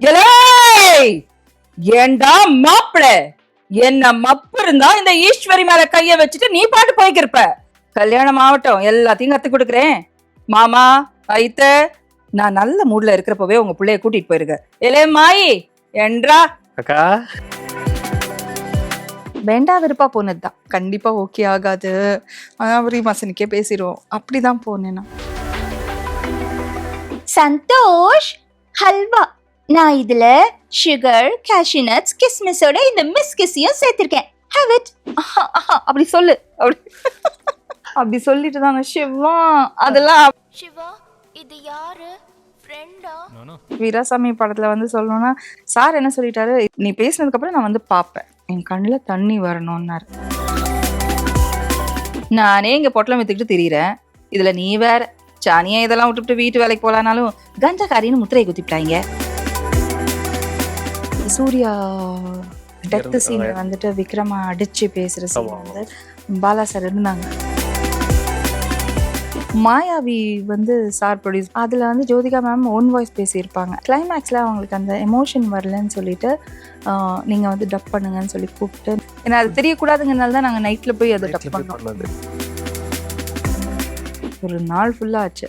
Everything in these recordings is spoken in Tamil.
எலேய் ஏண்டா மாப்பிள? என்ன மப்பு இருந்தா இந்த ஈஸ்வரி மேல கைய வச்சுட்டு நீ பாட்டு போய்க்கிருப்ப? கல்யாணம் ஆகட்டும் எல்லாத்தையும் கத்து கொடுக்குறேன். மாமா ஐத்த நான் நல்ல மூட்ல இருக்கிறப்பவே உங்க பிள்ளைய கூட்டிட்டு போயிருக்க. எலே மாயி என்றா அக்கா. வேண்டா விருப்பா போனதுதான். கண்டிப்பா ஓகே ஆகாது. அதான் ரீமாசனுக்கே பேசிடுவோம். அப்படிதான் போனேன் நான். சந்தோஷ் ஹல்வா. நான் இதுல சுகர் cashew nuts கிஸ்மிஸோட இந்த மிஸ் கிஸ்ஸையும் சேர்த்திருக்கேன். ஹேவ் இட் அப்படி சொல்லு. அப்படி. அப்படி சொல்லிட்டு தாங்க சிவா. அதெல்லாம் சிவா இது யாரு? ஃப்ரெண்டா வீராசாமி படத்துல வந்து சொல்லணும்னா சார் என்ன சொல்லிட்டாரு? நீ பேசினதுக்கு அப்புறம் நான் வந்து பார்ப்பேன் என் கண்ணுல தண்ணி வரணும்னாரு. நானே இங்க பொட்டலம் வித்துக்கிட்டு திரியிறேன். இதுல நீ வேற. சானியா இதெல்லாம் விட்டுவிட்டு வீட்டு வேலைக்கு போலானாலும் கஞ்சக்காரின்னு முத்திரையை குத்திட்டாங்க சூர்யா டெத் சீன்ல வந்துட்டு விக்ரமா அடிச்சு பேசுற சீன். வந்து பாலா சார் இருந்தாங்க. மாயாவி வந்து சார் ப்ரொடியூஸ் அதில் வந்து ஜோதிகா மேம் ஓன் வாய்ஸ் பேசியிருப்பாங்க. கிளைமேக்ஸில் அவங்களுக்கு அந்த எமோஷன் வரலன்னு சொல்லிட்டு நீங்கள் வந்து டப் பண்ணுங்கன்னு சொல்லி கூப்பிட்டு ஏன்னா அது தெரியக்கூடாதுங்கிறனால தான் நாங்கள் நைட்டில் போய் அதை டப் பண்ணோம். ஒரு நாள் ஃபுல்லாக ஆச்சு.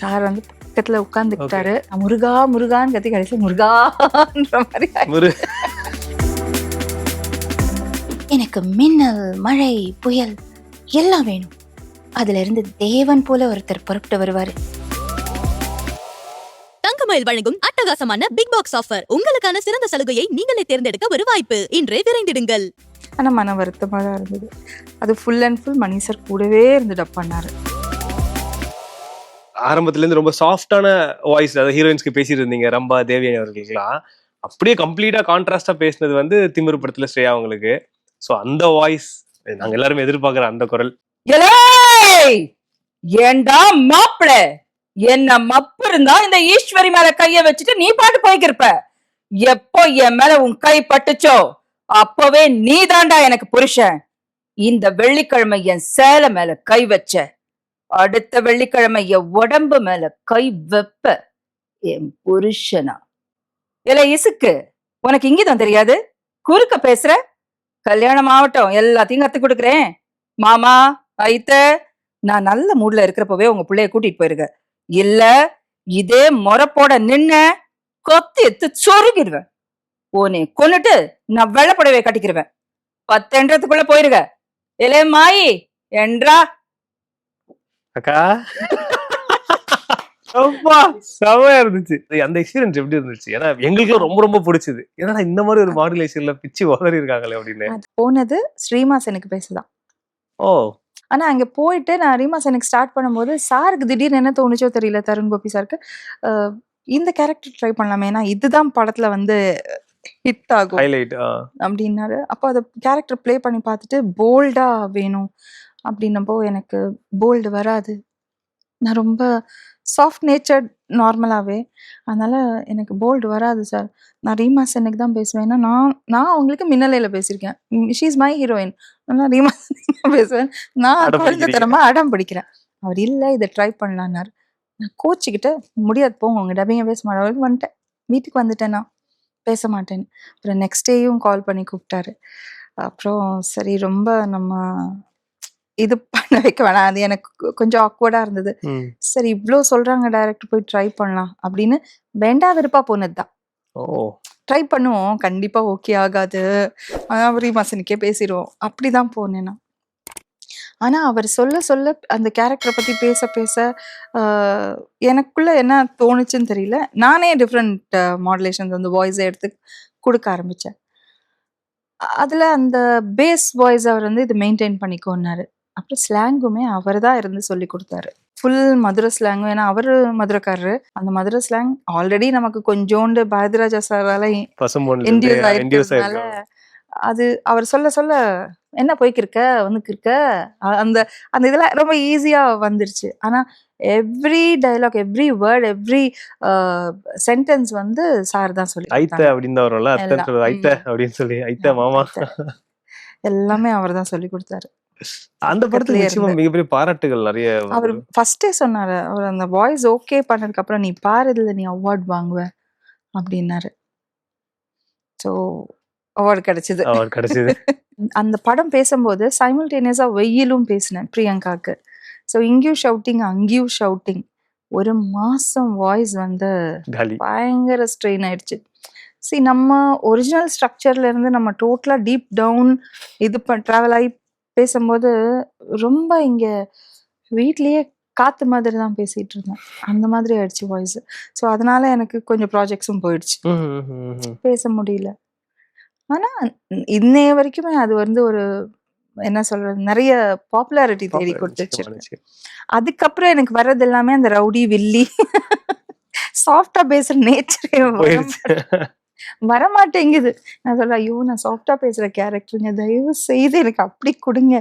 சார் வந்து பக்கத்தில் உட்காந்துக்கிட்டாரு முருகா முருகான்னு கத்தி கடைசியில் முருகான்ற மாதிரி எனக்கு மின்னல் மழை புயல் எல்லாம் வேணும். அதுல இருந்து தேவன் போல ஒருத்தர் புறப்பட்டு வருவாரு. தங்கமயில் வழங்கும் அட்டகாசமான பிக் பாக்ஸ் ஆஃபர். உங்களுக்கான சிறந்த சலுகையை நீங்களே தேர்ந்தெடுக்க ஒரு வாய்ப்பு. இன்றே விரைந்திடுங்கள். ஆனா மன வருத்தமாக தான் இருந்தது. அது full and full Mani sir கூடவே இருந்து டப் பண்ணாரு ஆரம்பத்துல இருந்து ரொம்ப சாஃப்டான வாய்ஸ் அதாவது ஹீரோயின்ஸ்க்கு பேசிட்டு இருந்தீங்க ரம்பா தேவியன் அவர்களுக்குலாம் அப்படியே கம்ப்ளீட்டா கான்ட்ராஸ்டாக பேசினது வந்து திமிரு படத்தில் ஸ்ரேயா அவங்களுக்கு. சோ அந்த வாய்ஸ் நாங்க எல்லாரும் எதிர்பார்க்குற அந்த குரல். ஏண்டா மாப்பிள? என்ன மப்பு இருந்தா இந்த ஈஸ்வரி மேல கைய வச்சுட்டு நீ பாட்டு போய்க்கிருப்ப? எப்போ என் மேல உன் கை பட்டுச்சோ அப்பவே நீ தாண்டா எனக்கு புருஷன். இந்த வெள்ளிக்கிழமை என் சேலை மேல கை வச்ச. அடுத்த வெள்ளிக்கிழமை என் உடம்பு மேல கை வெப்ப. என் புருஷனா. இல்ல இசுக்கு உனக்கு இங்கிதான் தெரியாது? குறுக்க பேசுற? கல்யாணம் ஆகட்டும் எல்லாத்தையும் கத்து கொடுக்குறேன். மாமா ஐத்த நான் நல்ல மூட்ல இருக்கிறப்பவே உங்க பிள்ளைய கூட்டிட்டு போயிருக்க. இல்ல இதே முறப்போட நின்ன கொத்தி எடுத்து சொருகிடுவேன். உன்னை கொன்னுட்டு நான் வெள்ளப்படவே கட்டிக்கிருவேன். பத்தென்றதுக்குள்ள போயிருக்க. இலே மாயி என்றா அக்கா? செமையா இருந்துச்சு. அந்த எக்ஸ்பீரியன்ஸ் எப்படி இருந்துச்சு? ஏன்னா எங்களுக்கே ரொம்ப ரொம்ப பிடிச்சது. ஏன்னா இந்த மாதிரி ஒரு மாடுலேஷன்ல பிச்சு உதறி இருக்காங்களே அப்படின்னு. போனது ஸ்ரீமாசனுக்கு பேசலாம் ஓ. ஆனா அங்க போயிட்டு நான் ரீமாசனுக்கு ஸ்டார்ட் பண்ணும்போது சாருக்கு திடீர்னு என்ன தோணுச்சோ தெரியல தருண் கோபி சாருக்கு. இந்த கேரக்டர் ட்ரை பண்ணலாமே ஏன்னா இதுதான் படத்துல வந்து ஹிட் ஆகும். அப்படின்னாரு. அப்போ அதை கேரக்டர் ப்ளே பண்ணி பார்த்துட்டு போல்டா வேணும். அப்படின்னப்போ எனக்கு போல்டு வராது. நான் ரொம்ப சாஃப்ட் நேச்சர்ட் நார்மலாகவே அதனால எனக்கு போல்டு வராது சார் நான் ரீமாசனுக்கு தான் பேசுவேன். ஏன்னா நான் நான் அவங்களுக்கு மின்னலையில் பேசியிருக்கேன். ஷீ இஸ் மை ஹீரோயின் நான் தான் பேசுவேன். நான் அடம் குழந்தை பிடிக்கிறீங்க. தரமா அடம் பிடிக்கிறேன். அவர் இல்லை இதை ட்ரை பண்ணலான்னாரு. நான் கோச்சிக்கிட்டு முடியாது போங்க உங்க டப்பிங்க பேச மாட்டேன். வந்துட்டேன். வீட்டுக்கு வந்துட்டேன் நான். பேச மாட்டேன்னு அப்புறம் நெக்ஸ்ட் டேயும் கால் பண்ணி கூப்பிட்டாரு. அப்புறம் சரி ரொம்ப நம்ம இது பண்ண வைக்க வேணாம். அது எனக்கு கொஞ்சம் ஆக்வர்டாக இருந்தது. சரி இவ்வளோ சொல்றாங்க டைரக்ட் போய் ட்ரை பண்ணலாம் அப்படின்னு வேண்டா விருப்பா போனது தான் ஓ. ட்ரை பண்ணுவோம். கண்டிப்பா ஓகே ஆகாது. அதான் ரீமாசனுக்கே பேசிடுவோம். அப்படிதான் போனேன் நான். ஆனா அவர் சொல்ல சொல்ல அந்த கேரக்டரை பத்தி பேச பேச எனக்குள்ள என்ன தோணுச்சுன்னு தெரியல. நானே டிஃப்ரெண்ட் மாடுலேஷன்ஸ் அந்த வாய்ஸை எடுத்து கொடுக்க ஆரம்பிச்சேன். அதுல அந்த பேஸ் வாய்ஸ் அவர் வந்து இது மெயின்டைன் பண்ணிக்கோன்னாரு. அப்புறம் ஸ்லாங்குமே அவர் தான் இருந்து சொல்லி கொடுத்தாரு. ஃபுல் மதுரை ஸ்லாங்கும் ஏன்னா அவர் மதுரைக்காரரு. அந்த மதுரை ஸ்லாங் ஆல்ரெடி நமக்கு கொஞ்சோண்டு பாரதிராஜா சாரால ஆயிருக்கிறதுனால ஆயிருக்காங்க அது அவர் சொல்ல சொல்ல என்ன போய்க்கிருக்க? வந்துக்கு இருக்க அ- அந்த அந்த இதெல்லாம் ரொம்ப ஈஸியா வந்துருச்சு. ஆனா every dialogue every word every sentence வந்து சார் தான் சொல்லி ஐத்த. அப்படின்னு தான் வரும்ல? ஐத்த. அப்படின்னு சொல்லி ஐத்த மாமா. எல்லாமே அவர் தான் சொல்லி கொடுத்தாரு. அந்த பக்கத்துலயே நிச்சயமா. மிகப்பெரிய பாராட்டுகள் நிறைய அவர் ஃபர்ஸ்டே சொன்னாரு அவர் அந்த வாய்ஸ் ஓகே பண்ணதுக்கு அப்புறம் நீ பாரு இதுல நீ அவார்ட் வாங்குவ அப்படின்னாரு. ஸோ அவார்டு கிடைச்சது. அவர் கிடைச்சது. அந்த படம் பேசும்போது சைமல்டேனியஸா வெயிலும் பேசினேன் பிரியங்காக்கு ஸோ இங்கேயும் ஷவுட்டிங் அங்கேயும் ஷவுட்டிங் ஒரு மாசம் வாய்ஸ் வந்து பயங்கர ஸ்ட்ரெயின் ஆயிடுச்சு. சி நம்ம ஒரிஜினல் ஸ்ட்ரக்சர்ல இருந்து நம்ம டோட்டலா டீப் டவுன் இது ட்ராவல் ஆகி பேசும்போது ரொம்ப இங்க வீட்லயே காத்து மாதிரி தான் பேசிட்டு இருந்தேன். அந்த மாதிரி ஆயிடுச்சு வாய்ஸ் ஸோ அதனால எனக்கு கொஞ்சம் ப்ராஜெக்ட்ஸும் போயிடுச்சு. பேச முடியல. ஆனா இன்னைய வரைக்குமே அது வந்து ஒரு என்ன சொல்றது நிறைய பாப்புலாரிட்டி தேடி கொடுத்துச்சு. அதுக்கப்புறம் எனக்கு வர்றது எல்லாமே அந்த ரவுடி வில்லி. சாஃப்டா பேசுற நேச்சரே வரமாட்டேங்குது. நான் சொல்றேன் ஐயோ நான் சாஃப்டா பேசுற கேரக்டருங்க தயவு செய்து எனக்கு அப்படி கொடுங்க.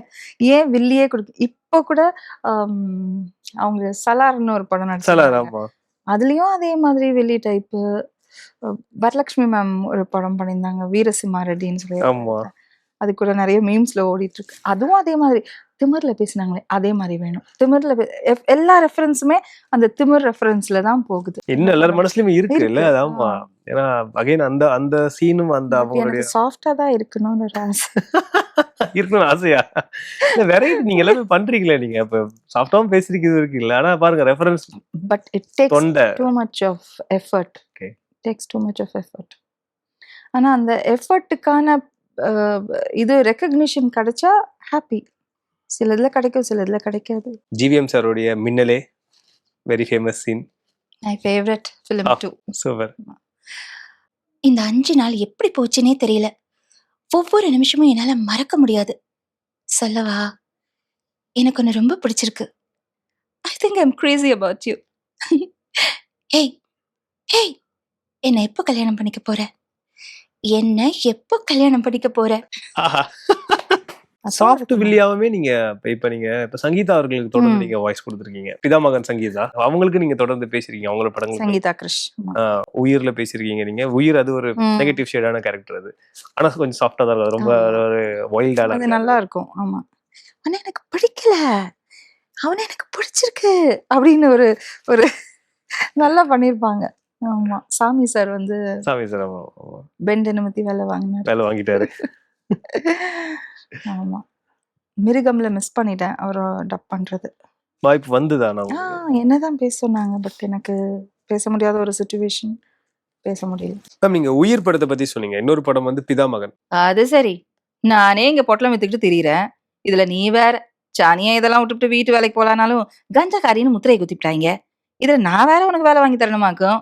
ஏன் வில்லியே கொடுங்க இப்போ கூட அவங்க சலார்னு ஒரு படம் நடிச்சாங்க அதுலயும் அதே மாதிரி வெள்ளி டைப்பு வரலட்சுமி மேம் ஒரு படம் பண்ணியிருந்தாங்க வீரசிம்மா ரெட்டின்னு சொல்லி. அது கூட நிறைய மீம்ஸ்ல ஓடிட்டு இருக்கு. அதுவும் அதே மாதிரி. திமிர்ல பேசினாங்களே அதே மாதிரி வேணும். திமிர்ல எல்லா ரெஃபரன்ஸுமே அந்த திமிர் ரெஃபரன்ஸ்ல தான் போகுது. இன்னும் எல்லார் மனசுலயுமே இருக்கு இல்ல? ஆமா. ஏன்னா அகைன் அந்த அந்த சீனும் அந்த அவங்களுடைய சாஃப்டா தான் இருக்கணும்னு ஒரு ஆசை. இருக்கணும்னு ஆசையா? வெரைட்டி நீங்க எல்லாமே பண்றீங்களே நீங்க. இப்ப சாஃப்டாவும் பேசிருக்கிறது இருக்கு இல்ல. ஆனா பாருங்க reference but it takes too much of effort Okay. Takes too much of effort ஆனா அந்த எஃபர்ட்டுக்கான இது ரெக்கக்னிஷன் கிடைச்சா ஹாப்பி சில இதுல கிடைக்கும் சில இதுல கிடைக்காது. ஜிவிஎம் சாருடைய Minnale very famous scene my favourite film. Too super இந்த அஞ்சு நாள் எப்படி போச்சுன்னே தெரியல. ஒவ்வொரு நிமிஷமும் என்னால மறக்க முடியாது. சொல்லவா? எனக்கு ஒன்று ரொம்ப பிடிச்சிருக்கு. I think I'm crazy about you hey hey என்னை எப்போ கல்யாணம் பண்ணிக்க போற? என்ன எப்போ கல்யாணம் பண்ணிக்க போற? சாஃப்ட் வில்லியாவுமே நீங்க இப்ப- நீங்க இப்ப சங்கீதா அவர்களுக்கு தொடர்ந்து. நீங்க வாய்ஸ் கொடுத்துருக்கீங்க. பிதாமகன் சங்கீதா. அவங்களுக்கு நீங்க தொடர்ந்து பேசிருக்கீங்க அவங்களோட படங்களுக்கு சங்கீதா கிருஷ். உயிர்ல பேசிருக்கீங்க நீங்க. உயிர் அது ஒரு. நெகட்டிவ் ஷேடான கேரக்டர் அது. ஆனா கொஞ்சம் சாஃப்டா தான் இருக்கும். ரொம்ப. ஒரு வைல்டான அது நல்லா இருக்கும். ஆமா. ஆனா எனக்கு பிடிக்கல. அவனை எனக்கு பிடிச்சிருக்கு. அப்படின்னு ஒரு ஒரு நல்லா பண்ணிருப்பாங்க ஆமா. சாமி சார் வந்து சாமி சார். பெண்ட் நிமித்தி வேலை வாங்கினார். வேலை வாங்கிட்டாரு. ஆமா. மிருகம்ல மிஸ் பண்ணிட்டேன். அவரை டப் பண்றது. வாய்ப்பு வந்துதா நான் என்னதான் பேச சொன்னாங்க பட் எனக்கு பேச முடியாத ஒரு சுச்சுவேஷன் பேச முடியல. மேம் நீங்க உயிர் படத்தை பத்தி சொன்னீங்க. இன்னொரு படம் வந்து பிதாமகன் அது சரி. நானே இங்க பொட்டலம் வித்துக்கிட்டு திரியிறேன். இதுல நீ வேற சானியா இதெல்லாம் விட்டுவிட்டு வீட்டு வேலைக்கு போலானாலும் கஞ்சக்காரின்னு முத்திரை குத்திவிட்டாங்க இதுல நான் வேற உனக்கு வேலை வாங்கி தரணுமாக்கும்?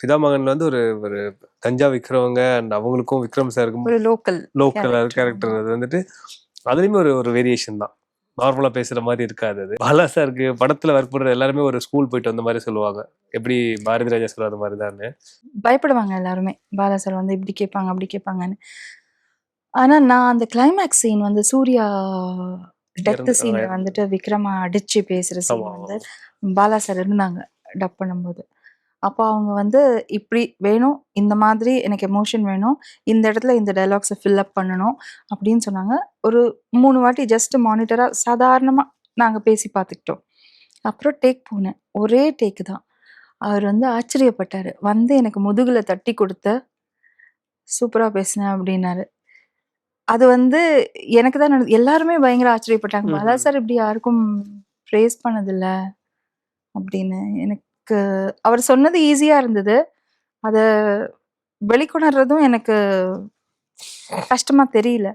பிதாமகன்ல வந்து ஒரு ஒரு கஞ்சா விக்கிறவங்க அண்ட் அவங்களுக்கும் விக்ரம் சாருக்கும் லோக்கல் லோக்கல். கேரக்டர் அது வந்துட்டு அதுலயுமே ஒரு ஒரு வேரியேஷன் தான். நார்மலா பேசுற மாதிரி இருக்காது அது. பாலா சாருக்கு படத்துல ஒர்க் பண்ற எல்லாருமே ஒரு ஸ்கூல் போயிட்டு வந்த மாதிரி சொல்லுவாங்க. எப்படி பாரதி ராஜா சொல்லாத மாதிரி தான் பயப்படுவாங்க எல்லாருமே. பாலா சார் வந்து இப்படி கேட்பாங்க அப்படி கேட்பாங்கன்னு. ஆனா நான் அந்த கிளைமேக்ஸ் சீன் வந்து சூர்யா டெத் இறந்து- சீன்ல. வந்துட்டு விக்ரமா அடிச்சு பேசுற சீன் வந்து பாலா சார் இருந்தாங்க டப் பண்ணும்போது. அப்போ அவங்க வந்து இப்படி வேணும் இந்த மாதிரி எனக்கு எமோஷன் வேணும் இந்த இடத்துல இந்த டைலாக்ஸை ஃபில்அப் பண்ணணும் அப்படின்னு சொன்னாங்க. ஒரு மூணு வாட்டி ஜஸ்ட் மானிட்டராக சாதாரணமாக நாங்கள் பேசி பார்த்துக்கிட்டோம். அப்புறம் டேக் போனேன். ஒரே டேக் தான். அவர் வந்து ஆச்சரியப்பட்டார். வந்து எனக்கு முதுகுல தட்டி கொடுத்த சூப்பராக பேசினேன் அப்படின்னாரு. அது வந்து எனக்கு தான் நடந்து எல்லாருமே பயங்கர ஆச்சரியப்பட்டாங்க. பாலா சார் இப்படி யாருக்கும் ப்ரேஸ் பண்ணதில்ல அப்படின்னு எனக்கு அவர் சொன்னது ஈஸியா இருந்தது. அத வெளிக்கொணர்றதும் எனக்கு கஷ்டமா தெரியல.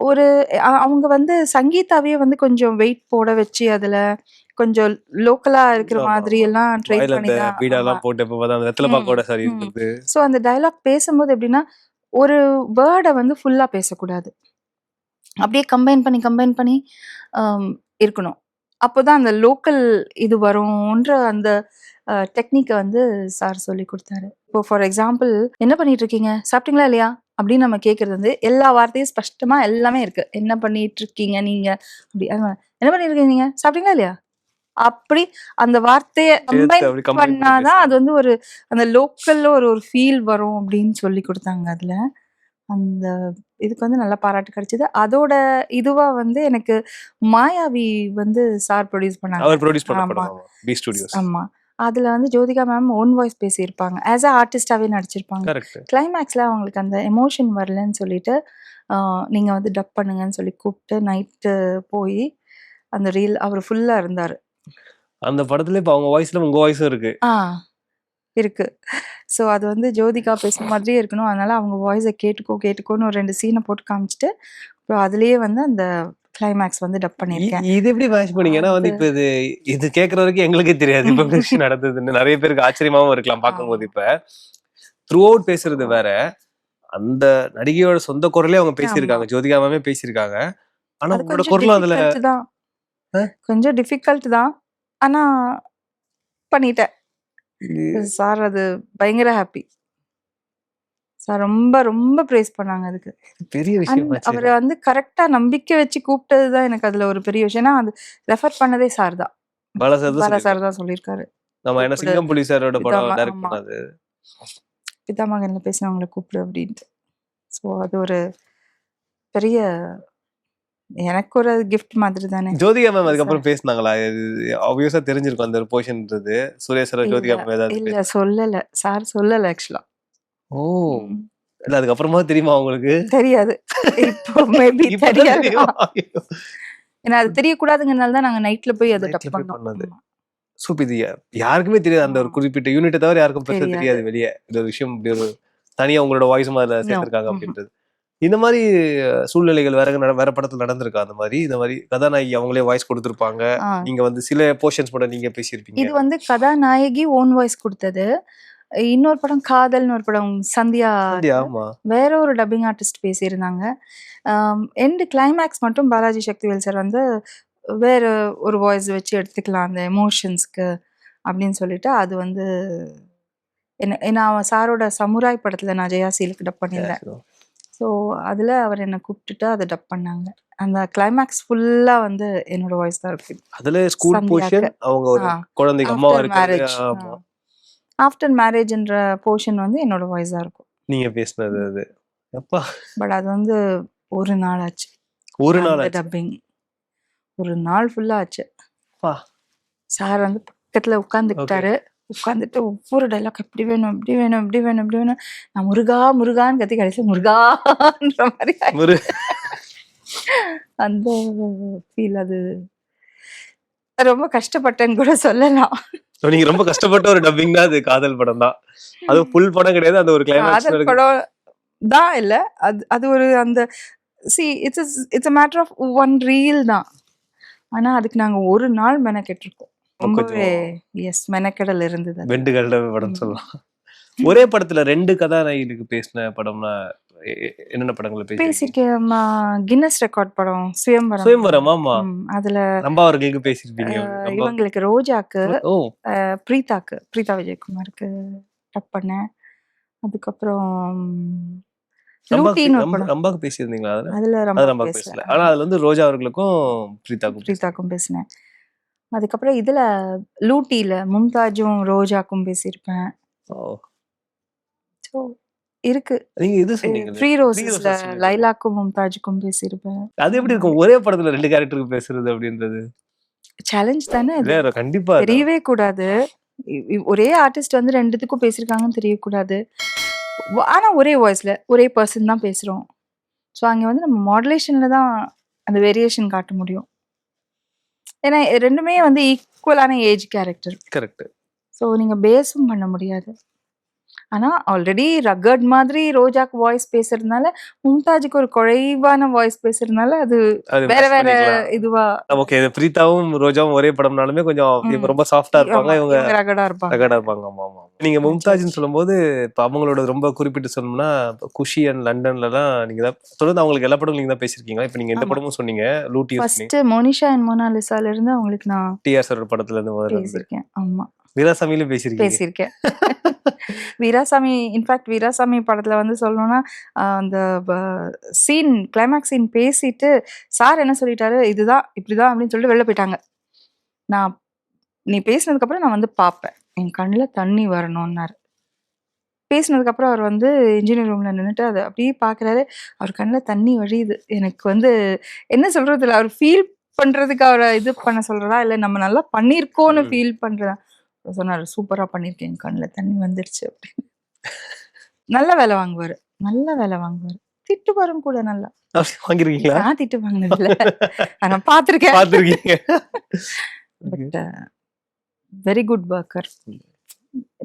ஒரு அவங்க வந்து சங்கீதாவே வந்து கொஞ்சம் வெயிட் போட வச்சு அதுல கொஞ்சம் லோக்கலா இருக்கிற மாதிரி. எல்லாம் ட்ரை பண்ணி பார்த்தா அந்த டயலாக் பேசும்போது எப்படின்னா ஒரு வேர்டை வந்து ஃபுல்லா பேசக்கூடாது. அப்படியே கம்பைன் பண்ணி கம்பைன் பண்ணி இருக்கணும். அப்போதான் அந்த லோக்கல் இது வரும்ன்ற அந்த டெக்னிக்கை வந்து சார் சொல்லி கொடுத்தாரு. இப்போ ஃபார் எக்ஸாம்பிள் என்ன பண்ணிட்டு இருக்கீங்க சாப்பிட்டீங்களா இல்லையா? அப்படின்னு நம்ம கேட்கறது வந்து எல்லா வார்த்தையும் ஸ்பஷ்டமா எல்லாமே இருக்கு. என்ன பண்ணிட்டு இருக்கீங்க நீங்க? அப்படி என்ன பண்ணிட்டு இருக்கீங்க நீங்க? சாப்பிட்டீங்களா இல்லையா? அப்படி அந்த வார்த்தையை கம்பைன் பண்ணாதான் அது. வந்து ஒரு அந்த லோக்கல்ல ஒரு ஒரு ஃபீல் வரும் அப்படின்னு சொல்லி கொடுத்தாங்க அதுல. அந்த இதுக்கு வந்து நல்ல பாராட்டு கிடைச்சது. அதோட இதுவா வந்து எனக்கு மாயாவி வந்து சார் ப்ரொடியூஸ் பண்ணாங்க. ஆமா. அதுல வந்து ஜோதிகா மேம் ஓன் வாய்ஸ் பேசியிருப்பாங்க. ஆஸ் அ ஆர்டிஸ்டாவே நடிச்சிருப்பாங்க. கிளைமேக்ஸ்ல அவங்களுக்கு அந்த எமோஷன் வரலன்னு சொல்லிட்டு ஆஹ் நீங்க வந்து டப் பண்ணுங்கன்னு சொல்லி கூப்பிட்டு நைட்டு போய் அந்த ரீல் அவர் ஃபுல்லா இருந்தாரு. அந்த படத்துல இப்ப அவங்க வாய்ஸ்ல உங்க வாய்ஸும் இருக்கு. ஆ இருக்கு. ஸோ அது வந்து ஜோதிகா பேசுன மாதிரியே இருக்கணும். அதனால அவங்க வாய்ஸை கேட்டுக்கோ கேட்டுக்கோன்னு ஒரு ரெண்டு சீனை போட்டு காமிச்சிட்டு அப்புறம் அதுலயே வந்து அந்த கிளைமேக்ஸ் வந்து டப் பண்ணியிருக்கேன். இது எப்படி மேட்ச் பண்ணீங்க? ஏன்னா வந்து இப்ப இது இது கேக்குற வரைக்கும் எங்களுக்கே தெரியாது. இப்ப நடந்ததுன்னு. நிறைய பேருக்கு ஆச்சரியமாவும் இருக்கலாம் பார்க்கும்போது இப்ப. த்ரூ அவுட் பேசுறது வேற. அந்த நடிகையோட சொந்த குரலே அவங்க பேசியிருக்காங்க. ஜோதிகா மேமே பேசியிருக்காங்க. ஆனா உங்களோட குரலும் அதுல? கொஞ்சம் டிஃபிகல்ட் தான். ஆனா பண்ணிட்டேன். சார் அது பயங்கர ஹாப்பி சார் ரொம்ப ரொம்ப ப்ரேஸ் பண்ணாங்க அதுக்கு. பெரிய விஷயம் அவரை வந்து கரெக்டா நம்பிக்கை வச்சு கூப்பிட்டது தான் எனக்கு அதுல ஒரு பெரிய விஷயம். ஏன்னா அது ரெஃபர் பண்ணதே சார் தான். பாலா சார் தான் சொல்லியிருக்காரு. நம்ம என்ன. சிங்கம் புலி சாரோட படம் டைரக்ட். பண்ணது. பிதாமகன்ல பேசினவங்களை கூப்பிடு அப்படின்ட்டு. ஸோ அது ஒரு பெரிய எனக்கு ஒரு கிஃப்ட் மாதிரி தானே. ஜோதிகா மேம் அதுக்கப்புறம் பேசினாங்களா? ஆப்வியஸா தெரிஞ்சிருக்கும் அந்த ஒரு போர்ஷன்ன்றது சுரேஷ் சார் ஜோதிகா மேம் ஏதாவது இல்ல சொல்லல. சார் சொல்லல ஆக்சுவலா ஓ. இல்ல அதுக்கப்புறமா தெரியுமா உங்களுக்கு? தெரியாது. இப்போ மேபி தெரியாது? ஏன்னா அது தெரியக்கூடாதுங்கனால தான் நாங்க நைட்ல போய் அதை டப் பண்ணோம். சோ இது யாருக்குமே தெரியாது அந்த ஒரு. குறிப்பிட்ட யூனிட்டை தவிர யாருக்கும் பெருசா தெரியாது. வெளியே. இந்த ஒரு விஷயம் இப்படி ஒரு தனியா உங்களோட வாய்ஸும் அதுல சேர்த்திருக்காங்க. அப்படின்றது. இந்த மாதிரி சூழ்நிலைகள் வேற வேற படத்துல நடந்திருக்கா அந்த மாதிரி? இந்த மாதிரி கதாநாயகி அவங்களே வாய்ஸ் கொடுத்திருப்பாங்க. நீங்க வந்து சில போர்ஷன்ஸ் மட்டும் நீங்க பேசியிருப்பீங்க. இது வந்து கதாநாயகி ஓன் வாய்ஸ் கொடுத்தது. இன்னொரு படம் காதல்னு ஒரு படம் சந்தியா. வேற ஒரு டப்பிங் ஆர்டிஸ்ட் பேசியிருந்தாங்க. எண்டு கிளைமேக்ஸ் மட்டும் பாலாஜி சக்திவேல் சார் வந்து வேற ஒரு வாய்ஸ் வச்சு எடுத்துக்கலாம் அந்த எமோஷன்ஸ்க்கு அப்படின்னு சொல்லிட்டு அது வந்து என்ன நான் சாரோட சமுராய் படத்துல நான் ஜெயா சீலுக்கு டப் பண்ணியிருந்தேன். ஸோ அதில் அவர் என்னை கூப்பிட்டுட்டு அதை டப் பண்ணாங்க. அந்த கிளைமேக்ஸ் ஃபுல்லாக வந்து என்னோட வாய்ஸ் தான் இருக்கு. அதுல ஸ்கூல். போர்ஷன் அவங்க ஒரு ஆ. குழந்தைக்கு அம்மாவா ஆமா. ஆஃப்டர் மேரேஜ்ன்ற போர்ஷன் வந்து என்னோட வாய்ஸ் தான் இருக்கும். நீங்க பேசினது அது. எப்பா பட் அது வந்து ஒரு நாள் ஆச்சு. ஒரு நாள். டப்பிங் ஒரு நாள் ஃபுல்லா ஆச்சு. அப்பா. சார் வந்து பக்கத்துல உட்காந்துக்கிட்டாரு. உட்காந்துட்டு ஒவ்வொரு டைலாக் எப்படி வேணும் எப்படி வேணும் எப்படி வேணும் எப்படி வேணும். நான் முருகா முருகான்னு கத்தி கடைசியில் முருகான்ற மாதிரி அந்த ஃபீல் அது. ரொம்ப கஷ்டப்பட்டேன்னு கூட சொல்லலாம். நீங்க ரொம்ப கஷ்டப்பட்ட ஒரு டப்பிங் தான் அது காதல் படம் தான். அது ஃபுல் படம் கிடையாது அந்த ஒரு கிளைமேக்ஸ் படம் தான் இல்ல அது அது ஒரு அந்த see it's it's a matter of one reel தான். ஆனா அதுக்கு நாங்க ஒரு நாள் மெனக்கெட்டிருக்கோம். ரொம்பவே எஸ் மெனக்கெடல் இருந்தது. வெண்டு கல்ல படம். சொல்லலாம். ஒரே படத்துல ரெண்டு கதாநாயகிகளுக்கு பேசின படம்னா என்னென்ன படங்களை பேசி பேசியிருக்கேன் கின்னஸ் ரெக்கார்ட் படம் சுயம்பரம். சுயம்பரம் ஆமா. அதுல ரம்பா அவர்களுக்கு பேசியிருப்பீங்க இவங்களுக்கு ரோஜாக்கு பிரீதாக்கு பிரீதா விஜயகுமாருக்கு டப் பண்ணேன் அதுக்கப்புறம் ரம்பாக்கு பேசியிருந்தீங்களா அதுல? அதுல அது ரொம்ப ரம்பாக்கு பேசல. ஆனா அதுல வந்து ரோஜா அவர்களுக்கும் பிரீதாக்கும். பிரீதாக்கும் பேசினேன். அதுக்கப்புறம் இதுல லூட்டில மும்தாஜும் ரோஜாக்கும் பேசியிருப்பேன். ஸோ இருக்கு. நீங்க இது சொன்னீங்க ஃப்ரீ ரோசஸ்ல. லைலாக்கும் மும்தாஜுக்கும் பேசியிருப்பேன். அது எப்படி இருக்கும்? ஒரே படத்துல ரெண்டு கேரக்டருக்கு பேசுறது அப்படின்றது. சேலஞ்ச் தானே அது? கண்டிப்பா. தெரியவே கூடாது. ஒரே ஆர்டிஸ்ட் வந்து ரெண்டுத்துக்கும் பேசியிருக்காங்கன்னு தெரியக்கூடாது. ஆனா ஒரே வாய்ஸ்ல ஒரே பர்சன் தான் பேசுறோம். ஸோ அங்க வந்து நம்ம மாடுலேஷன்ல தான் அந்த வேரியேஷன் காட்ட முடியும். ஏன்னா ரெண்டுமே வந்து ஈக்குவலான ஏஜ் கேரக்டர் கரெக்ட் ஸோ நீங்க பேஸும் பண்ண முடியாது. ஆனா ஆல்ரெடி ரகட் மாதிரி ரோஜாக்கு வாய்ஸ் பேசுறதுனால மும்தாஜுக்கு ஒரு குறைவான வாய்ஸ் பேசுறதுனால அது வேற வேற. இதுவா ஓகே பிரீதாவும் ரோஜாவும் ஒரே படம்னாலுமே கொஞ்சம். ரொம்ப சாஃப்டா இருப்பாங்க இவங்க ரகடா இருப்பாங்க. ரகடா இருப்பாங்க. ஆமா ஆமா நீங்க மும்தாஜ்னு சொல்லும்போது இப்ப அவங்களோட ரொம்ப குறிப்பிட்டு சொல்லணும்னா குஷி அண்ட் லண்டன்ல தான் நீங்க தான் தொடர்ந்து அவங்களுக்கு எல்லா படமும் நீங்க தான் பேசிருக்கீங்க இப்ப நீங்க ஆமா. படமும் சொன்னீங்க? லூட்டி ஃபர்ஸ்ட் மோனிஷா அண்ட் மோனாலிசால இருந்து அவங்களுக்கு நான் டிஆர் சார் படத்துல இருந்து. முதல்ல ஆமா. வீராசாமியிலும் பேசிருக்கீங்க பேசியிருக்கேன். வீராசாமி இன்ஃபேக்ட் வீராசாமி படத்துல வந்து சொல்லணும்னா அந்த சீன் கிளைமேக்ஸ் சீன் பேசிட்டு சார் என்ன சொல்லிட்டாரு? இதுதான் இப்படிதான் அப்படின்னு சொல்லிட்டு வெளில போயிட்டாங்க. நான் நீ பேசினதுக்கு அப்புறம் நான் வந்து பார்ப்பேன். என் கண்ணில் தண்ணி வரணும்னாரு. பேசினதுக்கு அப்புறம் அவர் வந்து இன்ஜினியர் ரூம்ல நின்றுட்டு அதை அப்படியே பார்க்குறாரு. அவர் கண்ணில் தண்ணி வழியுது. எனக்கு வந்து என்ன சொல்றது இல்லை அவர் ஃபீல் பண்றதுக்கு அவரை இது பண்ண சொல்றதா? இல்லை நம்ம நல்லா பண்ணியிருக்கோன்னு. ஃபீல் பண்றதா? சொன்னாரு சூப்பரா பண்ணிருக்கேன் என் கண்ணுல தண்ணி வந்துருச்சு அப்படின்னு. நல்ல வேலை வாங்குவாரு. நல்ல வேலை வாங்குவாரு. திட்டு வரும் கூட நல்லா. வாங்கிருக்கீங்களா? நான் திட்டு வாங்கினது இல்ல ஆனா பாத்திருக்கேன் பாத்துருக்கீங்க பட் வெரி குட் ஒர்க்கர்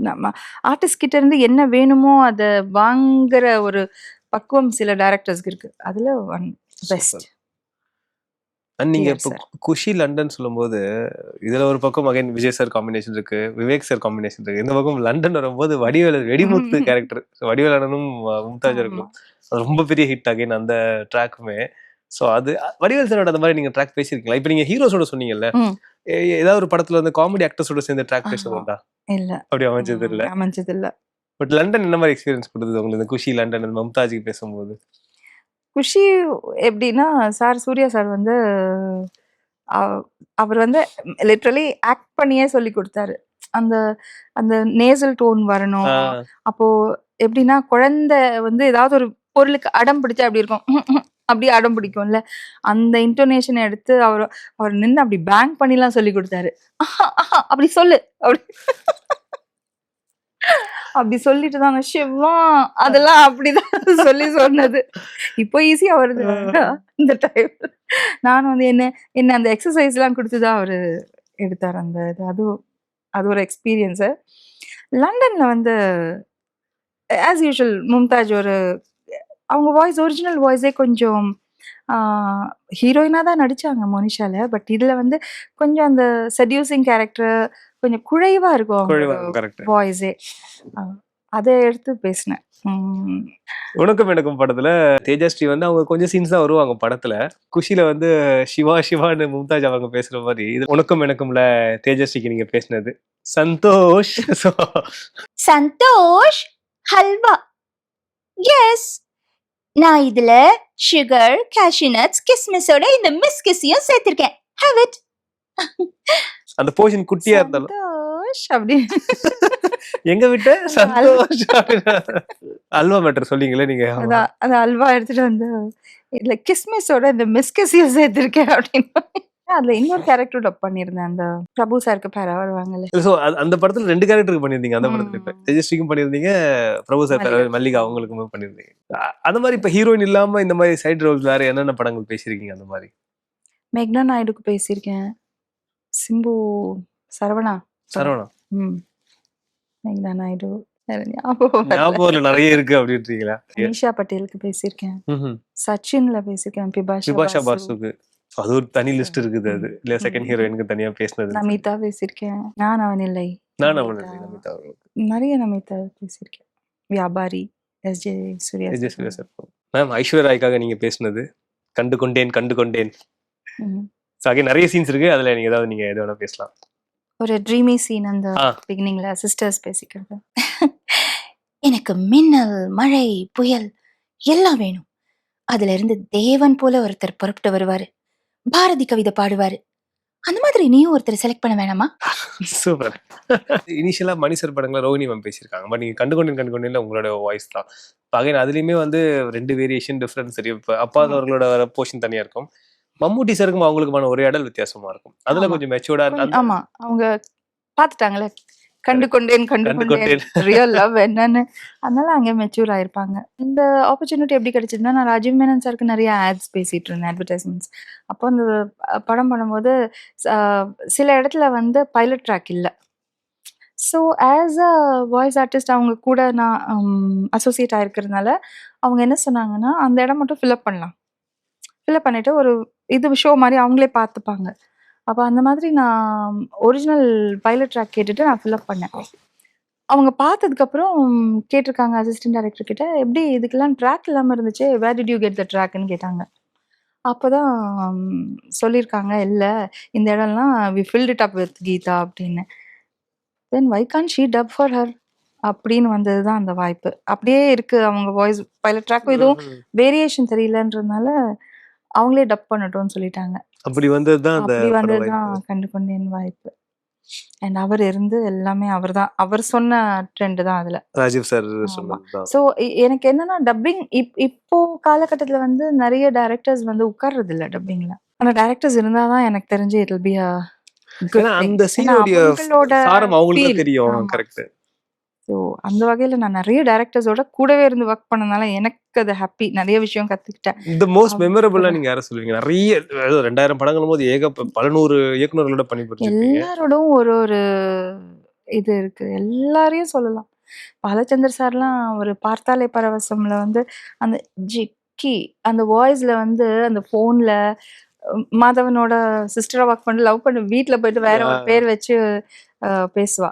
நம்ம ஆர்டிஸ்ட் கிட்ட இருந்து என்ன வேணுமோ அதை வாங்குற ஒரு பக்குவம் சில டைரக்டர்ஸ்க்கு இருக்கு. அதுல ஒன் பெஸ்ட் அண்ட் நீங்க இப்போ. குஷி லண்டன் சொல்லும்போது இதுல ஒரு பக்கம் அகைன் விஜய் சார் காம்பினேஷன் இருக்கு விவேக் சார் காம்பினேஷன் இருக்கு. இந்த பக்கம் லண்டன் வரும்போது வடிவேல வெடிமுத்து. கேரக்டர் வடிவேலனும் மும்தாஜ் இருக்கும் அது ரொம்ப பெரிய ஹிட் அகைன் அந்த ட்ராக்குமே சோ அது வடிவேல் சாரோட அந்த மாதிரி நீங்க ட்ராக் பேசிருக்கீங்களா இப்போ நீங்க ஹீரோஸோட சொன்னீங்கல்ல ஏதாவது ஒரு படத்துல வந்து காமெடி ஆக்டர்ஸோட சேர்ந்து ட்ராக் பேசுறது இல்ல. அப்படி அமைஞ்சது இல்ல. அமைஞ்சது இல்ல. பட் லண்டன் என்ன மாதிரி எக்ஸ்பீரியன்ஸ் கொடுத்தது உங்களுக்கு இந்த குஷி லண்டன் அந்த மம்தாஜுக்கு பேசும்போது? குஷி எப்படின்னா சார் சூர்யா சார் வந்து அவ- அவர் வந்து லிட்ரலி ஆக்ட் பண்ணியே சொல்லி கொடுத்தாரு. அந்த அந்த நேசல் டோன் வரணும். அப்போ எப்படின்னா குழந்தை வந்து ஏதாவது ஒரு பொருளுக்கு அடம் பிடிச்சா அப்படி இருக்கும். அப்படி அடம் பிடிக்கும்ல. அந்த இன்டோனேஷன் எடுத்து அவர் அவர் நின்று அப்படி பேங்க் பண்ணிலாம் சொல்லி கொடுத்தாரு. அப்படி சொல்லு. அப்படி. அப்படி சொல்லிட்டு தாங்க சிவா அதெல்லாம் அப்படிதான் சொல்லி சொன்னது. இப்போ ஈஸியா வருது இந்த டைம் நான் வந்து என்ன என்ன அந்த எக்ஸசைஸ் எல்லாம் கொடுத்துதான் அவரு எடுத்தார் அந்த இது. அது அது ஒரு எக்ஸ்பீரியன்ஸு லண்டன்ல வந்து ஆஸ் யூஷுவல் மும்தாஜ் ஒரு அவங்க வாய்ஸ் ஒரிஜினல் வாய்ஸே கொஞ்சம் ஹீரோயினாக தான் நடிச்சாங்க மோனிஷால பட் இதில் வந்து கொஞ்சம் அந்த செடியூசிங் கேரக்டர் கொஞ்சம் குழைவாக இருக்கும் வாய்ஸே அதை எடுத்து பேசினேன். உம், உனக்கும் எனக்கும் படத்துல தேஜஸ்ரீ வந்து அவங்க கொஞ்சம் சீன்ஸ் தான் வருவாங்க படத்துல. குஷில வந்து சிவா சிவான்னு மும்தாஜ் அவங்க பேசுற மாதிரி. இது உனக்கும் எனக்கும்ல தேஜஸ்ரீக்கு நீங்க பேசினது. சந்தோஷ். சந்தோஷ் ஹல்வா. எஸ் நான் இதுல சுகர் cashew nuts கிஸ்மிஸோட இந்த மிஸ் கிஸ்ஸையும் சேர்த்திருக்கேன். ஹேவ் இட் அந்த போர்ஷன் குட்டியா இருந்தாலும். சந்தோஷ் அப்படி எங்க விட்ட அல்வா மேட்டர் சொல்லிங்களே நீங்க? அந்த அல்வா எடுத்துட்டு வந்து இதுல கிஸ்மிஸோட இந்த மிஸ்கசியும் சேர்த்திருக்கேன் அப்படின்னு. அதுல இன்னொரு கேரக்டர் டப் பண்ணியிருந்தேன் அந்த பிரபு சாருக்கு பேர வருவாங்கல்ல சோ அந்த படத்துல ரெண்டு கேரக்டருக்கு பண்ணிருந்தீங்க அந்த படத்துல. தேஜஸ்ரீக்கும் பண்ணிருந்தீங்க பிரபு சார் மல்லிகா. மல்லிகா அவங்களுக்குமே பண்ணிருந்தீங்க அந்த மாதிரி இப்ப ஹீரோயின் இல்லாம இந்த மாதிரி சைடு ரோல்ஸ் வேற என்னென்ன படங்கள் பேசிருக்கீங்க அந்த மாதிரி? மெக்னா நாயுடுக்கு பேசியிருக்கேன். சிம்பு சரவணா. சரவணா? ம். மெக்னா நாயுடு ஞாபகம் நிறைய இருக்கு அப்படின்றீங்களா? பட்டேலுக்கு பேசியிருக்கேன். சச்சின்ல பேசியிருக்கேன் பிபாஷா பாசுக்கு அது ஒரு தனி லிஸ்ட் இருக்குது அது. இல்ல செகண்ட். ஹீரோயினுக்கு தனியா பேசினது. நமிதா பேசியிருக்கேன். நான் அவன் இல்லை. நான் நமிதா. அவர்களுக்கு. நிறைய நமிதா பேசியிருக்கேன். Vyapari S J Surya Vijay sir. Surya sir. Ma'am Aishwarya ராய்க்காக நீங்க பேசினது. கண்டு கொண்டேன் கண்டு கொண்டேன் நிறைய சீன்ஸ் இருக்கு. அதுல நீங்க ஏதாவது நீங்க எது வேணா பேசலாம். ஒரு ட்ரீமி சீன் அந்த. பிகினிங்ல சிஸ்டர்ஸ் பேசிக்கிறது. எனக்கு மின்னல் மழை புயல் எல்லாம் வேணும். அதுல இருந்து தேவன் போல ஒருத்தர் புறப்பட்டு வருவாரு. பாரதி கவிதை பாடுவாரு. அந்த மாதிரி நீயும் ஒருத்தர் செலக்ட் பண்ண வேணாமா? சூப்பர் இனிஷியலா மணி சார் படங்கள ரோஹினி மேம் பேசியிருக்காங்க. பட் நீங்க கண்டு கொண்டேன் கண்டு கொண்டேன் உங்களோட வாய்ஸ் தான். அகைன் அதுலயுமே வந்து ரெண்டு வேரியேஷன் டிஃபரன்ஸ் தெரியும் இப்ப அப்பா. அவர்களோட போர்ஷன் தனியா இருக்கும். மம்மூட்டி சாருக்கும் அவங்களுக்குமான உரையாடல் வித்தியாசமா இருக்கும். அதுல. கொஞ்சம் மெச்சூர்டா கொஞ்சம் ஆமா. அவங்க பாத்துட்டாங்களே. கண்டு கொண்டேன் கண்டு கண்டு கொண்டேன். ரியல் லவ் என்னன்னு. அதனால அங்க மெச்சூர் ஆயிருப்பாங்க. இந்த ஆப்பர்ச்சுனிட்டி எப்படி கிடைச்சதுன்னா நான் ராஜீவ் மேனன் சாருக்கு நிறைய ஆட்ஸ் பேசிட்டு இருந்தேன் அட்வர்டைஸ்மெண்ட்ஸ் அப்போ அந்த படம் பண்ணும்போது சில இடத்துல வந்து பைலட் ட்ராக் இல்லை. So as a voice artist அவங்க கூட நான் அசோசியேட் ஆயிருக்கிறதுனால அவங்க என்ன சொன்னாங்கன்னா அந்த இடம் மட்டும் ஃபில்அப் பண்ணலாம். ஃபில்அப் பண்ணிட்டு ஒரு இது ஷோ மாதிரி அவங்களே பார்த்துப்பாங்க. அப்போ அந்த மாதிரி நான் ஒரிஜினல் பைலட் ட்ராக் கேட்டுட்டு நான் ஃபில்அப் பண்ணேன். அவங்க பார்த்ததுக்கப்புறம் கேட்டிருக்காங்க அசிஸ்டன்ட் டைரக்டர் கிட்ட எப்படி இதுக்கெல்லாம் ட்ராக் இல்லாமல் இருந்துச்சு? Where did you get the ட்ராக்னு கேட்டாங்க. அப்போதான் ம், சொல்லியிருக்காங்க இல்லை இந்த இடம்லாம் we filled it up with Geetha அப்படின்னு. Then why can't she dub for her அப்படின்னு வந்தது தான் அந்த வாய்ப்பு. அப்படியே இருக்கு அவங்க வாய்ஸ் பைலட் ட்ராக்கும் இதுவும் ம். வேரியேஷன் தெரியலன்றதுனால அவங்களே டப் பண்ணட்டும்னு சொல்லிட்டாங்க அப்படி வந்ததுதான் அப்படி வந்ததுதான். கண்டு கொண்டேன் வாய்ப்பு அண்ட் அவர் இருந்து எல்லாமே அவர் தான் அவர் சொன்ன ட்ரெண்ட் தான் அதுல ராஜீவ் சார் ஸோ எனக்கு என்னன்னா டப்பிங் இப் இப்போ காலகட்டத்துல வந்து நிறைய டைரக்டர்ஸ் வந்து உட்கார்றது இல்ல டப்பிங்ல ஆனா டைரக்டர்ஸ் இருந்தாதான் எனக்கு தெரிஞ்சு இட் பி. அந்த feel. தெரியும். கரெக்ட் ஸோ அந்த வகையில நான் நிறைய டேரக்டர்ஸோட கூடவே இருந்து ஒர்க் பண்ணனால எனக்கு அது ஹாப்பி நிறைய விஷயம் கத்துக்கிட்டேன். இந்த மோஸ்ட் அவங்க மெமரபிளா கூட- நீங்க யார சொல்லுவீங்க? நிறைய ரெண்டாயிரம் படங்களும் போது ஏக பல நூறு இயக்குனர்களோட பணி புரிஞ்சிருப்பீங்க எல்லாரோடும் ஒரு ஒரு இது இருக்கு. எல்லாரையும் சொல்லலாம். பாலச்சந்தர் சார்லாம் ஒரு பார்த்தாலே பரவசம்ல வந்து அந்த ஜிக்கி அந்த வாய்ஸ்ல வந்து அந்த போன்ல மாதவனோட சிஸ்டரா ஒர்க் பண்ணி லவ் பண்ணி வீட்ல போயிட்டு வேற ஒரு. பேர் வச்சு பேசுவா.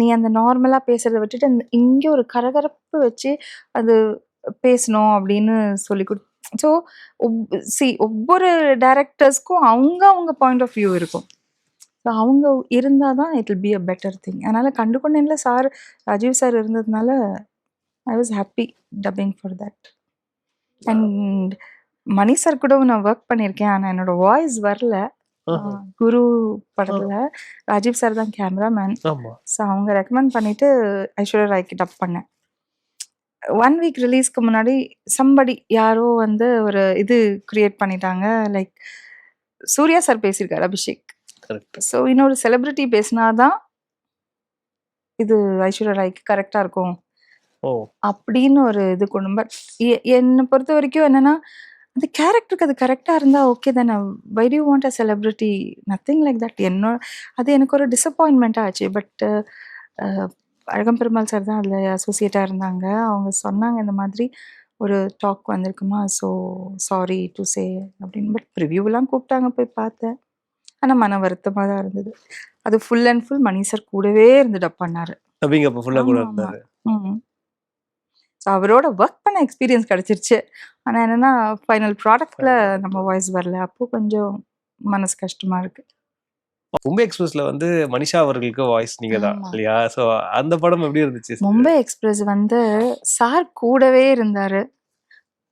நீ அந்த நார்மலா பேசுறத விட்டுட்டு இங்க ஒரு கரகரப்பு வச்சு அது பேசணும் அப்படின்னு சொல்லி கொடு ஸோ சி ஒவ்வொரு டைரக்டர்ஸ்க்கும் அவங்க அவங்க பாயிண்ட் ஆஃப் வியூ இருக்கும். ஸோ அவங்க இருந்தால் தான் it will be a better thing அதனால கண்டு கொண்டேன்ல சார் ராஜீவ் சார் இருந்ததுனால I was happy dubbing for that and Mani sir கூட நான் ஒர்க் பண்ணியிருக்கேன். ஆனால் என்னோட வாய்ஸ் வரல. குரு படத்துல ராஜீவ் சார் தான் கேமராமேன். ஸோ அவங்க ரெக்கமெண்ட் பண்ணிட்டு ஐஸ்வர்யா ராய்க்கு டப் பண்ணேன். ஒன் வீக் ரிலீஸ்க்கு முன்னாடி சம்படி யாரோ வந்து ஒரு இது கிரியேட் பண்ணிட்டாங்க. லைக் சூர்யா சார் பேசியிருக்காரு அபிஷேக். ஸோ இன்னொரு செலிபிரிட்டி பேசினாதான் இது ஐஸ்வர்யா ராய்க்கு கரெக்டாக இருக்கும். அப்படின்னு ஒரு இது கொண்டு பட் என்னை பொறுத்த வரைக்கும் என்னன்னா அந்த கேரக்டருக்கு அது கரெக்டாக இருந்தால் ஓகே தானே. Why do want a celebrity nothing like that என்னோட அது எனக்கு ஒரு டிசப்பாயின்மெண்ட் ஆச்சு. பட் அழகம் பெருமாள் சார் தான் அதில் அசோசியேட்டாக இருந்தாங்க. அவங்க சொன்னாங்க இந்த மாதிரி ஒரு டாக் வந்திருக்குமா? ஸோ சாரி டு சே அப்படின்னு. பட் ரிவ்யூலாம் கூப்பிட்டாங்க போய் பார்த்தேன். ஆனால் மன வருத்தமாக தான் இருந்தது. அது full and full Mani sir கூடவே இருந்து டப் பண்ணாரு. டப்பிங் அப்ப ஃபுல்லா கூட. இருந்தாரு. ம் ஸோ அவரோட ஒர்க் பண்ண எக்ஸ்பீரியன்ஸ் கிடைச்சிருச்சு. ஆனால் என்னன்னா ஃபைனல் ப்ராடக்ட்ல நம்ம வாய்ஸ் வரல. அப்போ கொஞ்சம் மனசு கஷ்டமா இருக்கு. மும்பை எக்ஸ்பிரஸ்ல வந்து மனிஷா அவர்களுக்கு வாய்ஸ் நீங்க தான். இல்லையா? சோ அந்த படம் எப்படி இருந்துச்சு? மும்பை எக்ஸ்பிரஸ் வந்து சார் கூடவே இருந்தாரு.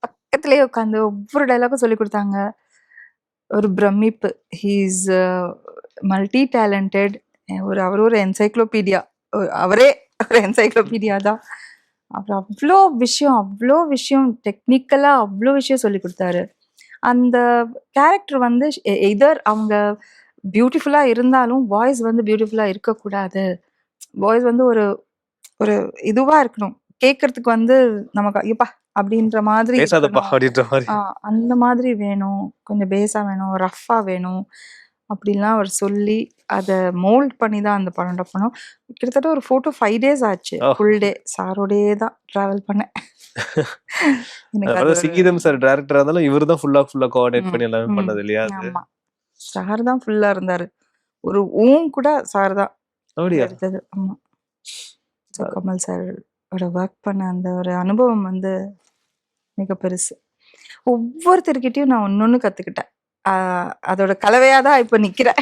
பக்கத்துலயே உட்காந்து ஒவ்வொரு டைலாக்கும் சொல்லி கொடுத்தாங்க. ஒரு பிரமிப்பு. ஹீஸ் மல்டி டேலண்டட் ஒரு அவர் ஒரு என்சைக்ளோபீடியா அவரே ஒரு என்சைக்ளோபீடியா தான். அப்புறம் அவ்வளோ விஷயம் அவ்வளோ விஷயம் டெக்னிக்கலாக அவ்வளோ விஷயம் சொல்லி கொடுத்தாரு. அந்த கேரக்டர் வந்து எதர் அவங்க பியூட்டிஃபுல்லாக இருந்தாலும் வாய்ஸ் வந்து பியூட்டிஃபுல்லாக இருக்கக்கூடாது. வாய்ஸ் வந்து ஒரு ஒரு இதுவாக இருக்கணும். கேட்கறதுக்கு வந்து நமக்கு ஐயப்பா அப்படின்ற மாதிரி அந்த மாதிரி வேணும். கொஞ்சம் பேஸா வேணும். ரஃப்பா வேணும். அப்படிலாம் அவர் சொல்லி அதை மோல்ட் பண்ணி தான் அந்த படம் பண்ணோம். கிட்டத்தட்ட ஒரு ஃபோர் டு ஃபைவ் டேஸ் ஆச்சு. ஃபுல் டே சாரோடயே தான் ட்ராவல் பண்ணேன். அதாவது சிங்கீதம் சார் டைரக்டரா இருந்தாலும் இவர் தான் ஃபுல்லா ஃபுல்லா கோஆர்டினேட் பண்ணி எல்லாமே பண்ணது இல்லையா ஆமா. சார் தான் ஃபுல்லா இருந்தாரு. ஒரு ஊம் கூட சார் தான் எடுத்தது. ஆமா. கமல் சார் ஒர்க் பண்ண அந்த ஒரு அனுபவம் வந்து மிக பெருசு. ஒவ்வொருத்தர்கிட்டயும் நான் ஒன்னொன்னு கத்துக்கிட்டேன். அதோட கலவையா தான் இப்ப நிக்கிறேன்.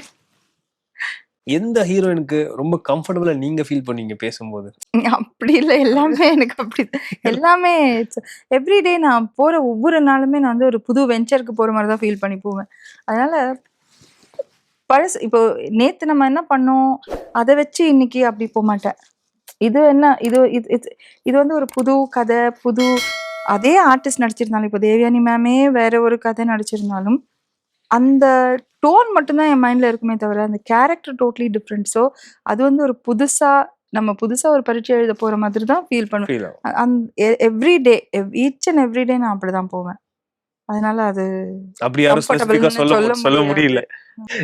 எந்த ஹீரோயினுக்கு ரொம்ப கம்ஃபர்டபுளா நீங்க ஃபீல் பண்ணீங்க பேசும்போது? அப்படி இல்லை எல்லாமே எனக்கு அப்படி எல்லாமே எவ்ரிடே நான் போற ஒவ்வொரு நாளுமே நான் வந்து ஒரு புது வெஞ்சருக்கு போற மாதிரி தான் ஃபீல் பண்ணி போவேன். அதனால பழசு இப்போ நேத்து நம்ம என்ன பண்ணோம்? அதை வச்சு இன்னைக்கு அப்படி போக மாட்டேன். இது என்ன இது இது இது- இது வந்து ஒரு புது கதை புது அதே ஆர்டிஸ்ட் நடிச்சிருந்தாலும் இப்போ தேவயானி மேமே வேற ஒரு கதை நடிச்சிருந்தாலும் அந்த டோன் மட்டும்தான் என் மைண்ட்ல இருக்குமே தவிர அந்த கேரக்டர் டோட்டலி டிஃப்ரெண்ட் ஸோ அது வந்து ஒரு புதுசா நம்ம புதுசா ஒரு பரீட்சை எழுத போற மாதிரி தான் ஃபீல் பண்ணுவேன். ஃபீல் ஆகும். அ- அந்த every day each and every day நான் அப்படிதான் போவேன். அதனால அது அப்படி யாரும் சொல்ல சொல்ல முடியல.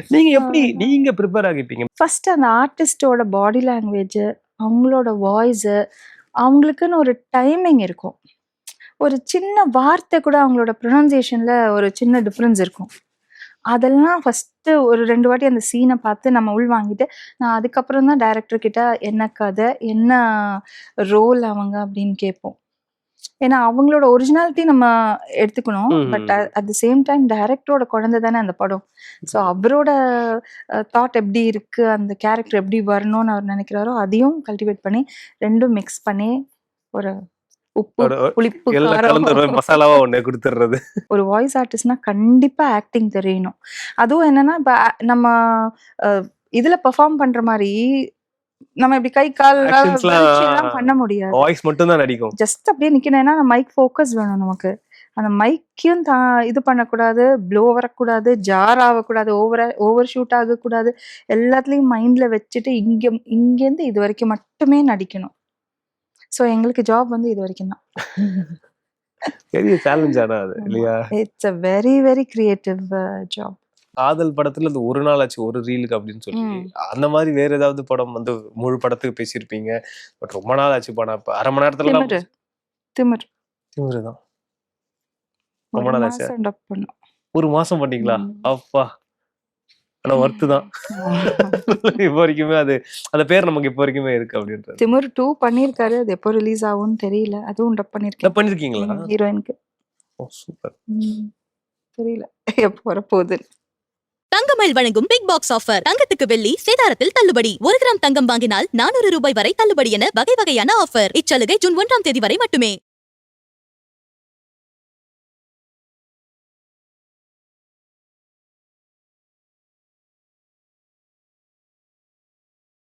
நீங்க எப்படி. நீங்க ப்ரிப்பேர் ஆகிப்பீங்க? ஃபர்ஸ்ட் அந்த ஆர்டிஸ்டோட பாடி லாங்குவேஜ் அவங்களோட வாய்ஸ் அவங்களுக்குன்னு ஒரு டைமிங் இருக்கும். ஒரு சின்ன வார்த்தை கூட அவங்களோட ப்ரொனன்சியேஷன்ல ஒரு சின்ன டிஃப்ரென்ஸ் இருக்கும். அதெல்லாம் ஃபர்ஸ்ட் ஒரு ரெண்டு வாட்டி அந்த சீனை பார்த்து நம்ம உள் வாங்கிட்டு நான் அதுக்கப்புறம் தான் டைரக்டர் கிட்ட என்ன கதை என்ன ரோல் அவங்க அப்படின்னு கேட்போம். ஏன்னா அவங்களோட ஒரிஜினாலிட்டி நம்ம எடுத்துக்கணும். But. At the same time டைரக்டரோட குழந்தை தானே அந்த படம். ஸோ அவரோட தாட் எப்படி இருக்கு அந்த கேரக்டர் எப்படி வரணும்னு அவர் நினைக்கிறாரோ அதையும் கல்டிவேட் பண்ணி ரெண்டும் மிக்ஸ் பண்ணி ஒரு உப்பு புளிப்பு எல்லாம் மசாலாவா ஒண்ணு கொடுத்துடுறது ஒரு வாய்ஸ் ஆர்டிஸ்ட்னா கண்டிப்பா ஆக்டிங் தெரியணும். அதுவும் என்னன்னா இப்ப நம்ம இதுல பெர்ஃபார்ம் பண்ற மாதிரி நம்ம இப்படி கை கால் பண்ண முடியாது. வாய்ஸ் மட்டும் தான் நடிக்கும். ஜஸ்ட் அப்படியே நிக்கணும் ஏன்னா மைக் ஃபோக்கஸ் வேணும் நமக்கு. அந்த மைக்கையும் தா இது பண்ணக்கூடாது ப்ளோ வரக்கூடாது ஜார் ஆகக்கூடாது ஓவர ஓவர் ஷூட் ஆகக்கூடாது எல்லாத்துலேயும் மைண்டில் வச்சுட்டு இங்கே இங்கேருந்து இது வரைக்கும் மட்டுமே நடிக்கணும். ஸோ எங்களுக்கு ஜாப் வந்து இது வரைக்கும் தான். பெரிய சேலஞ்ச் ஆனா அது இல்லையா? It's a very very creative job காதல் படத்துல இந்த ஒரு நாள் ஆச்சு ஒரு ரீலுக்கு அப்படின்னு சொல்லி. அந்த மாதிரி வேற ஏதாவது படம் வந்து முழு படத்துக்கு பேசியிருப்பீங்க. பட் ரொம்ப நாள் ஆச்சு படம் அரை மணி நேரத்துல திமிரு. திமிர். திமிருதான். ரொம்ப நாள் ஆச்சு? ஒரு மாசம் பண்ணீங்களா. அப்பா. ஆனா ஒர்த்து தான். இப்போ வரைக்குமே அது அந்த பேர் நமக்கு இப்போ வரைக்குமே இருக்கு அப்படின்றது. திமிர் டூ பண்ணியிருக்காரு. அது எப்போ ரிலீஸ் ஆகும்னு தெரியல. அதுவும் டப் இதை பண்ணியிருக்கேன் பண்ணிருக்கீங்களா? ஹீரோயினுக்கு. Oh super. தெரியல. எப்போ வரப்போகுது? தங்கமயில் வழங்கும் பிக் பாக்ஸ் ஆஃபர் தங்கத்துக்கு வெள்ளி சேதாரத்தில் தள்ளுபடி. ஒரு கிராம் தங்கம் வாங்கினால் நானூறு ரூபாய் வரை தள்ளுபடி என வகை வகையான ஆஃபர் இச்சலுகை ஜூன் ஒன்றாம் தேதி வரை மட்டுமே.